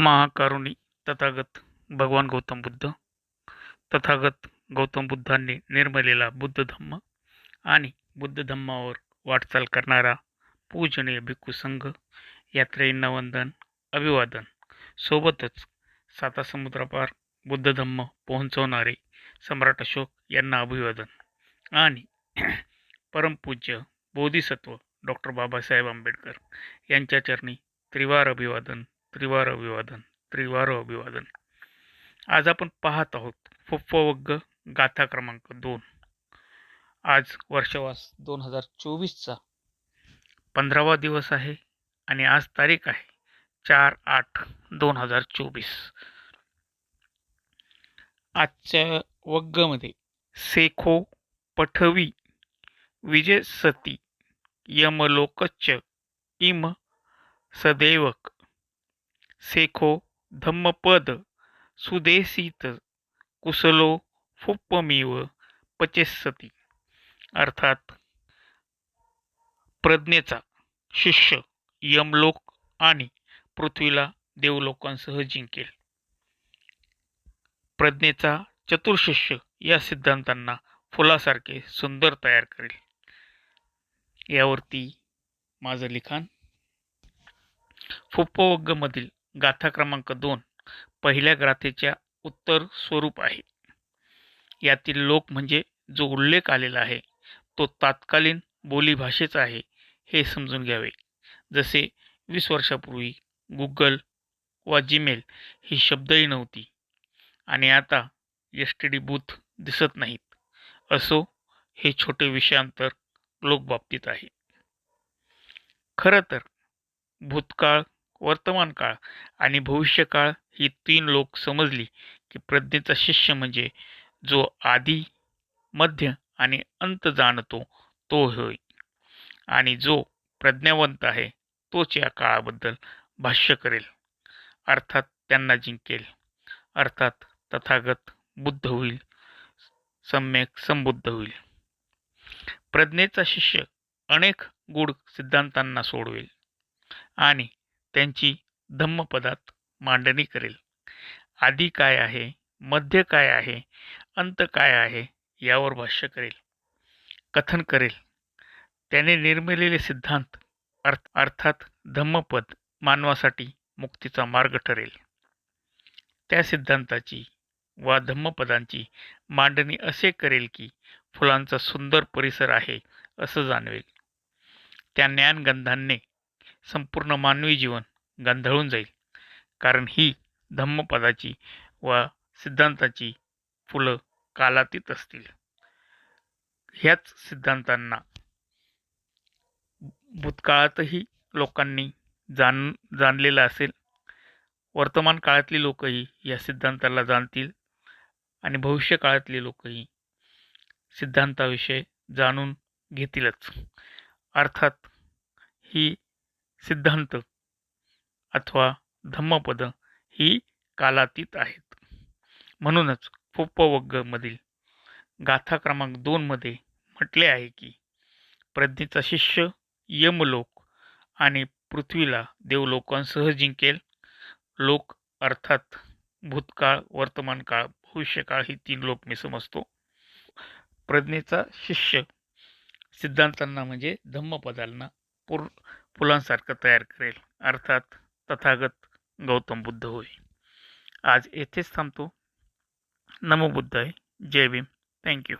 महाकारुणी तथागत भगवान गौतम बुद्ध तथागत गौतम बुद्धांनी निर्मलेला बुद्ध धम्म आणि बुद्ध धम्मावर वाटचाल करणारा पूजनीय भिक्खू संघ यात्रेंना वंदन अभिवादन सोबतच सातासमुद्रापार बुद्ध धम्म पोहोचवणारे सम्राट अशोक यांना अभिवादन आणि परमपूज्य बोधिसत्व डॉक्टर बाबासाहेब आंबेडकर यांच्या चरणी त्रिवार अभिवादन त्रिवार अभिवादन त्रिवार अभिवादन. आज आपण पाहत आहोत फुप्पवग्ग गाथा क्रमांक दोन. आज वर्षवास दोन हजार चोवीसचा पंधरावा दिवस आहे आणि आज तारीख आहे चार आठ दोन हजार चोवीस. आजच्या वग्गमध्ये सेखो पठवी विजय सती यमलोकच्च इम सदैवक सेखो धम्मपद सुदेसित कुसलो फुप्पमिव पचेसती. अर्थात प्रज्ञेचा शिष्य यमलोक आणि पृथ्वीला देवलोकांसह जिंकेल. प्रज्ञेचा चतुर्शिष्य या सिद्धांतांना फुलासारखे सुंदर तयार करेल. यावरती माझं लिखाण. फुप्पवग्गमधील गाथा क्रमांक दोन पहिल्या गाथेच्या उत्तर स्वरूप आहे. यातील लोक म्हणजे जो उल्लेख आलेला आहे तो तात्कालीन बोलीभाषेचा आहे हे समजून घ्यावे. जसे वीस वर्षापूर्वी गुगल वा जीमेल ही शब्दही नव्हती आणि आता एस टी डी बूथ दिसत नाहीत. असो हे छोटे विषयांतर लोकबाबतीत आहे. खरं तर भूतकाळ वर्तमान काळ आणि भविष्यकाळ ही तीन लोक समजली की प्रज्ञेचा शिष्य म्हणजे जो आधी मध्य आणि अंत जाणतो तो होय. आणि जो प्रज्ञावंत आहे तोच या काळाबद्दल भाष्य करेल. अर्थात त्यांना जिंकेल. अर्थात तथागत बुद्ध होईल. सम्यक संबुद्ध होईल. प्रज्ञेचा शिष्य अनेक गूढ सिद्धांतांना सोडवेल. आणि त्यांची धम्मपदात मांडणी करेल. आधी काय आहे? मध्य काय आहे? अंत काय आहे? यावर भाष्य करेल. कथन करेल. त्याने निर्मिलेले सिद्धांत अर्थ अर्थात धम्मपद मानवासाठी मुक्तीचा मार्ग ठरेल. त्या सिद्धांताची वा धम्मपदांची मांडणी असे करेल की फुलांचा सुंदर परिसर आहे असं जाणवेल. त्या ज्ञानगंधांनी संपूर्ण मानवी जीवन गंधळून जाईल. कारण ही धम्मपदाची व सिद्धांताची फुलं कालातीत असतील. ह्याच सिद्धांतांना भूतकाळातही लोकांनी जाण जाणलेलं असेल. वर्तमान काळातली लोकही या सिद्धांताला जाणतील आणि भविष्य काळातली लोकही सिद्धांताविषयी जाणून घेतीलच. अर्थात ही सिद्धांत अथवा धम्मपद ही कालातीत आहेत. म्हणूनच फुप्पवग्गमधील गाथा क्रमांक दोनमध्ये म्हटले आहे की प्रज्ञेचा शिष्य यमलोक आणि पृथ्वीला देवलोकांसह जिंकेल. लोक अर्थात भूतकाळ वर्तमान काळ भविष्यकाळ ही तीन लोक मी समजतो. प्रज्ञेचा शिष्य सिद्धांतांना म्हणजे धम्मपदांना पूर फुलांसारखं तयार करेल. अर्थात तथागत गौतम बुद्ध होय. आज येथेच थांबतो. नमो बुद्धाय. जय भीम. थँक्यू